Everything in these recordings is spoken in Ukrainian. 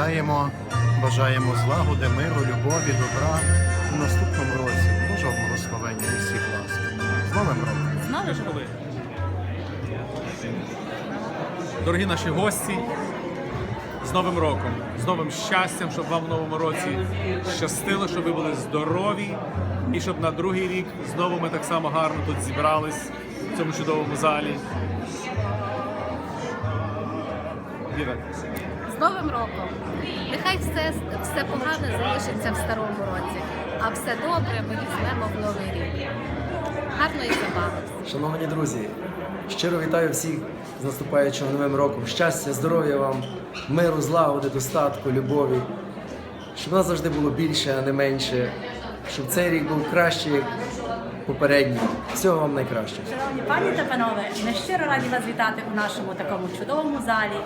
вітаємо, бажаємо злагоди, миру, любові, добра у наступному році. Божого благословення і всіх ласк. З Новим роком! Знаєш коли? Дорогі наші гості, з Новим роком, з новим щастям, щоб вам в новому році щастило, щоб ви були здорові і щоб на другий рік знову ми так само гарно тут зібрались в цьому чудовому залі. Віра, Новим роком! Нехай все, все погане залишиться в старому році, а все добре ми візьмемо в новий рік. Гарної забави! Шановні друзі, щиро вітаю всіх з наступаючим новим роком. Щастя, здоров'я вам, миру, злагоди, достатку, любові. Щоб нас завжди було більше, а не менше. Щоб цей рік був кращий, попередній. Всього вам найкращого. Шановні пані та панове, ми щиро раді вас вітати у нашому такому чудовому залі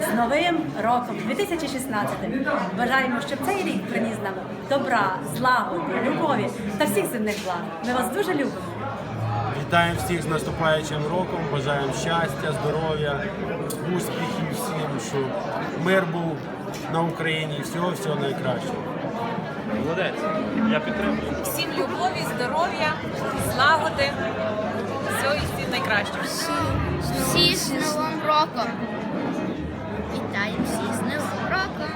з новим роком 2016. Бажаємо, щоб цей рік приніс нам добра, злагоди, любові та всіх земних благ. Ми вас дуже любимо. Вітаємо всіх з наступаючим роком, бажаємо щастя, здоров'я, успіхів всім, щоб мир був на Україні, всього всього найкращого. Молодець, я підтримую. всім любові, здоров'я, злагоди, всього і всім найкращого. Всі з Новим роком. Вітаю всіх з Новим роком.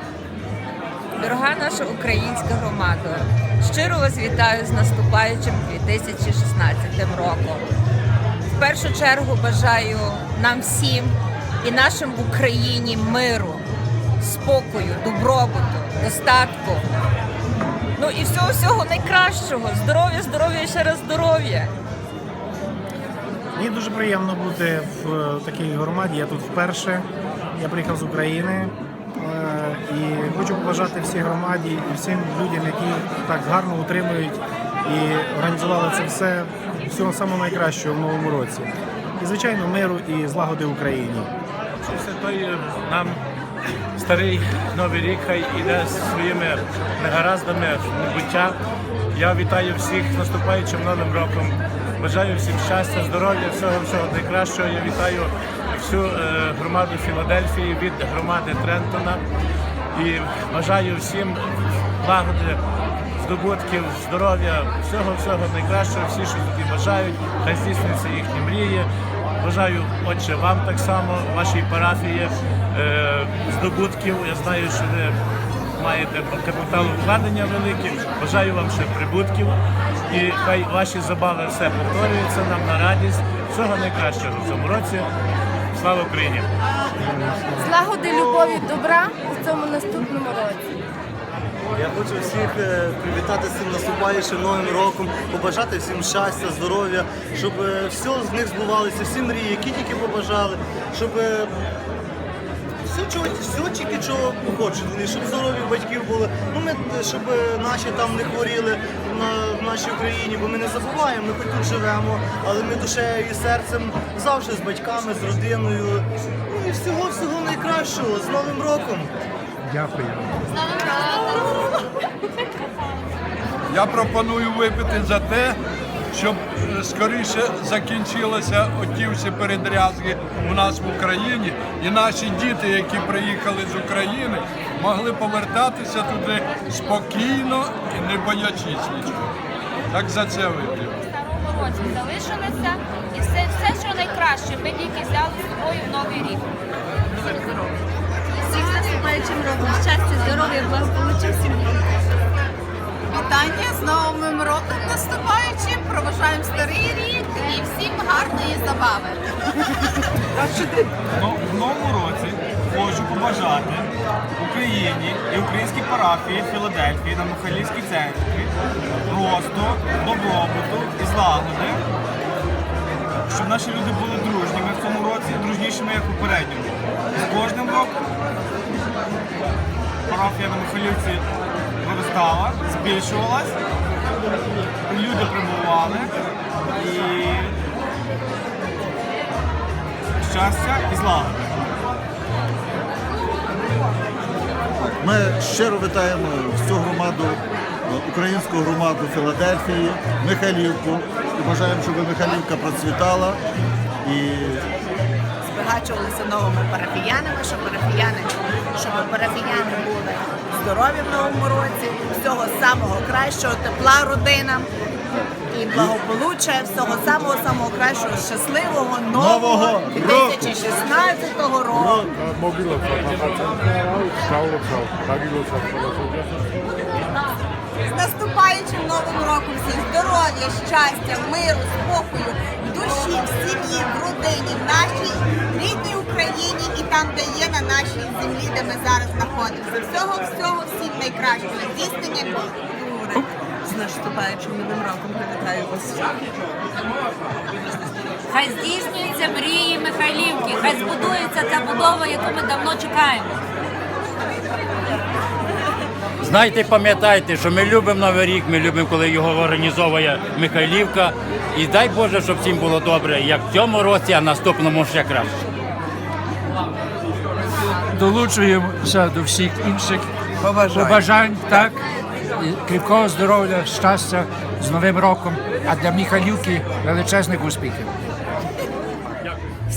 Дорога наша українська громада, щиро вас вітаю з наступаючим 2016 роком. В першу чергу бажаю нам всім і нашим в Україні миру, спокою, добробуту, достатку. Ну і всього всього найкращого. Здоров'я, здоров'я і ще раз здоров'я. Мені дуже приємно бути в е, такій громаді. Я тут вперше. Я приїхав з України е, і хочу побажати всій громаді і всім людям, які так гарно утримують і організували це все. Всього самого найкращого в новому році. І звичайно, миру і злагоди Україні. Все той нам старий новий рік хай іде своїми негараздами в небуття. Я вітаю всіх з наступаючим новим роком. Бажаю всім щастя, здоров'я, всього всього найкращого. Я вітаю всю е, громаду Філадельфії від громади Трентона і бажаю всім лагоди, здобутків, здоров'я, всього всього найкращого. Всі, що собі бажають, хай здійснюються їхні мрії. Бажаю, отче, вам так само, вашій парафії здобутків. Я знаю, що ви маєте капіталовкладення великі. Бажаю вам ще прибутків. І хай ваші забави все повторюються нам на радість. Всього найкращого в цьому році. Слава Україні! Злагоди, любові, добра у цьому наступному році. Я хочу всіх е, привітати з цим наступаючим новим роком, побажати всім щастя, здоров'я, щоб е, все з них збувалося, всі мрії, які тільки побажали, щоб е, все, чого, все тільки чого хочуть вони, щоб здорові батьків були. Ну ми щоб е, наші там не хворіли на в нашій Україні, бо ми не забуваємо, ми хоч тут живемо, але ми душею і серцем завжди з батьками, з родиною. Ну і всього всього найкращого з Новим роком. Дякую. Я пропоную випити за те, щоб е, скоріше закінчилися оті всі передрязки у нас в Україні, і наші діти, які приїхали з України, могли повертатися туди спокійно і не боячись нічого. Так за це році залишилися і все, все, що найкраще, ми тільки взяли з собою в новий рік. Всіх наступаючим роком. Щастя, здоров'я, благополуччя всім. Вітання з Новим роком наступаючим. Проважаємо старий рік і всім гарної забави. Ну, в новому році хочу побажати Україні і українській парафії Філадельфії на Михайлівській церкві росту, добробуту і злагоди, щоб наші люди були дружніми в цьому році, дружнішими як у попередньому. З кожним роком парафія на Михайлівці виростала, збільшувалась, люди прибували і щастя і злагоди. Ми щиро вітаємо всю громаду, українську громаду Філадельфії, Михайлівку. І бажаємо, щоб Михайлівка процвітала і збагачувалися новими парафіянами, щоб парафіяни, щоб парафіяни були здорові в новому році, всього самого кращого, тепла родинам і благополуччя, всього самого самого кращого, щасливого нового 2016 року. З наступаючим новим роком всіх здоров'я, щастя, миру, спокою, душі, в сім'ї, в родині, в нашій рідній Україні і там, де є на нашій землі, де ми зараз знаходимося. Всього, всього, всім найкращого. Здійснення мрій. З наступаючим новим роком привітаю вас. Хай здійснюються мрії Михайлівки, хай збудується та будова, яку ми давно чекаємо. Знайте, пам'ятайте, що ми любимо Новий рік, ми любимо, коли його організовує Михайлівка. І дай Боже, щоб всім було добре, як в цьому році, а наступному ще краще. долучуємося до всіх інших побажань, так, і кріпкого здоров'я, щастя з Новим роком, а для Міхалівки величезних успіхів.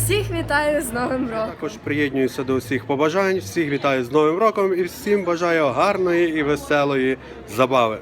Всіх вітаю з Новим роком! Також приєднуюся до всіх побажань, всіх вітаю з Новим роком і всім бажаю гарної і веселої забави.